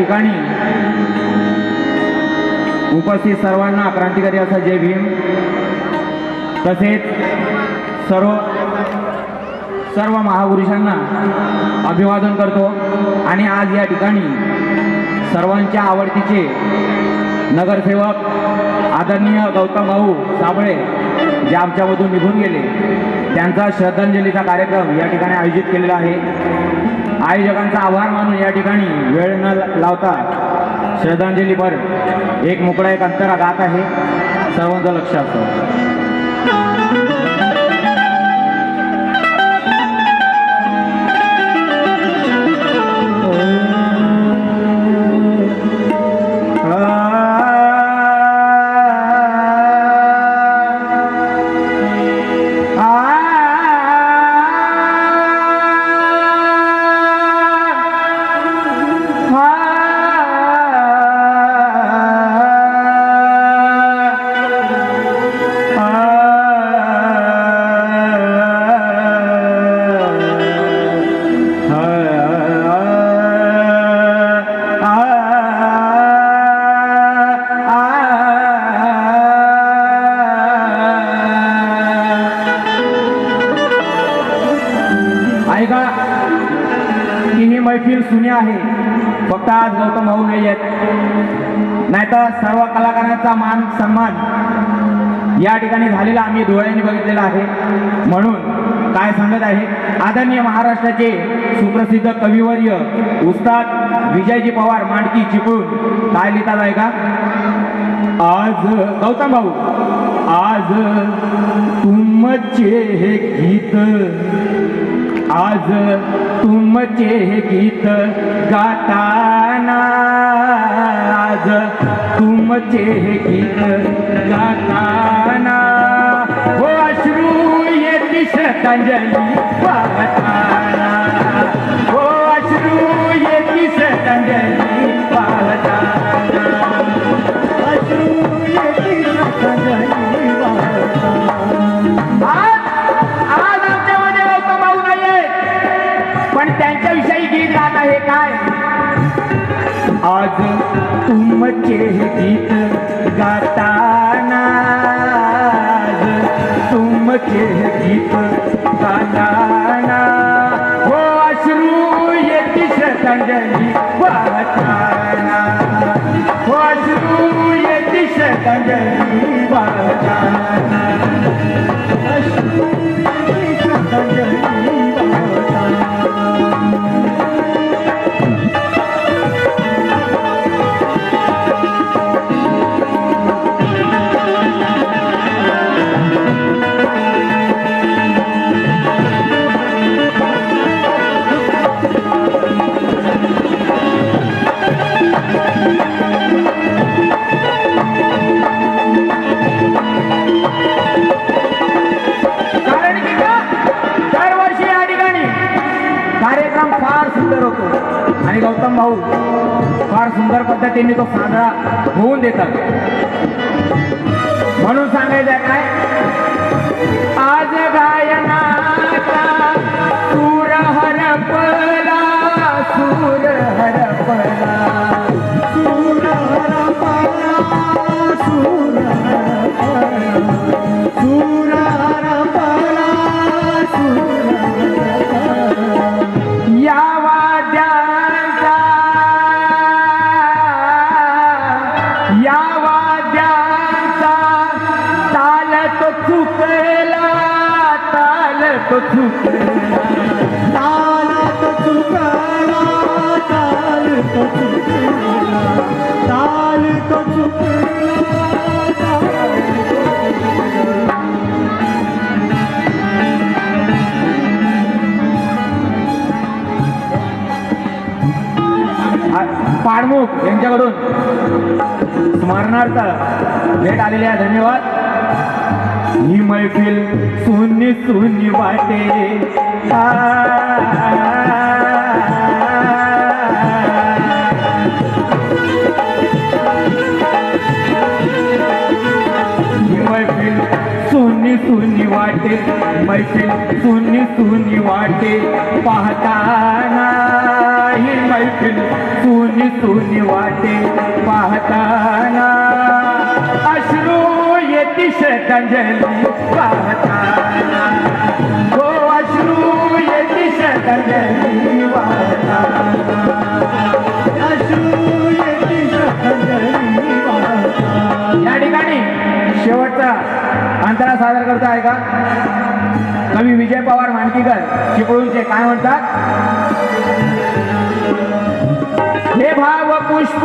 ठिकाणी उपस्थित सर्वांना क्रांतिकारी असा जय भीम. तसेच सर्व सर्व महापुरुषांना अभिवादन करतो. आणि आज या ठिकाणी सर्वांच्या आवडतीचे नगरसेवक आदरणीय गौतम भाऊ साबळे जे आमच्यामधून निघून गेले. त्यांचा श्रद्धांजलीचा कार्यक्रम या ठिकाणी आयोजित केलेला आहे. आयोजकांचा आभार मानून या ठिकाणी वेळ न लावता श्रद्धांजलीवर एक मोकळा एक अंतरा गात आहे. सर्वांचं लक्ष असतं. मैफिल सुनी आहे. फक्त आज गौतम भाऊ नाही आहेत. नाहीतर सर्व कलाकारांचा मान सन्मान या ठिकाणी झालेला आम्ही डोळ्यांनी बघितलेला आहे. म्हणून काय सांगत आहे? आदरणीय महाराष्ट्राचे सुप्रसिद्ध कविवर्य उस्ताद विजयजी पवार मांडकी चिपळून काय लिहितात आहे का? आज गौतम भाऊ आज तुमचे हे गीत आज तुमचे गीत गाताना आज तुमचे गीत गाताना. हो अश्रू येती श्रद्धांजली वाहताना हो अश्रू येती श्रद्धांजली आज तुमचे गीत गाताना. आज तुमचे गीत गाताना. हो अश्रू येतीस श्रद्धांजली वाचाना हो अश्रू येतीस श्रद्धांजली वाचाना अश्रू फार सुंदर होतो. आणि गौतम भाऊ फार सुंदर पद्धतीने तो साजरा होऊन देतात. म्हणून सांगायचं काय? आज काय तो चुकला ताल तो चुकला ताल तो चुकला ताल तो चुकला पाडमुख यांच्याकडून स्मरणार्थ भेट आलेले आहे. धन्यवाद. मैफिल सुनी सुनी वाटे. ही मैफिल सुनी सुनी वाटे. मैफिल सुनी सुनी वाटे. पाहताना ही मैफिल सुनी दिसून वाटे. पाहताना श्रद्धांजली वाहताना अश्रू येती श्रद्धांजली वाहताना अश्रू येती श्रद्धांजली वाहताना या ठिकाणी शेवटचा अंतरा सादर करतो आहे का? कवी विजय पवार मानकीकर चिपळूणचे काय म्हणतात? हे भाव पुष्प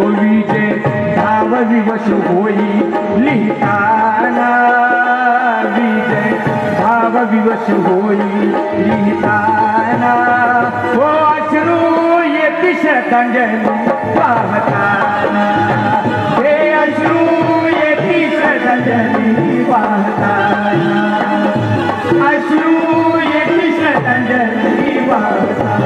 तो विजय धाववी वशु होई, लिहिताना विजय धाववी वशु होई, लिहिताना। हो अश्रू, ये दिश पाहताना हे अश्रू यतिश दिश पाहताना अश्रू, ये दिश पाहताना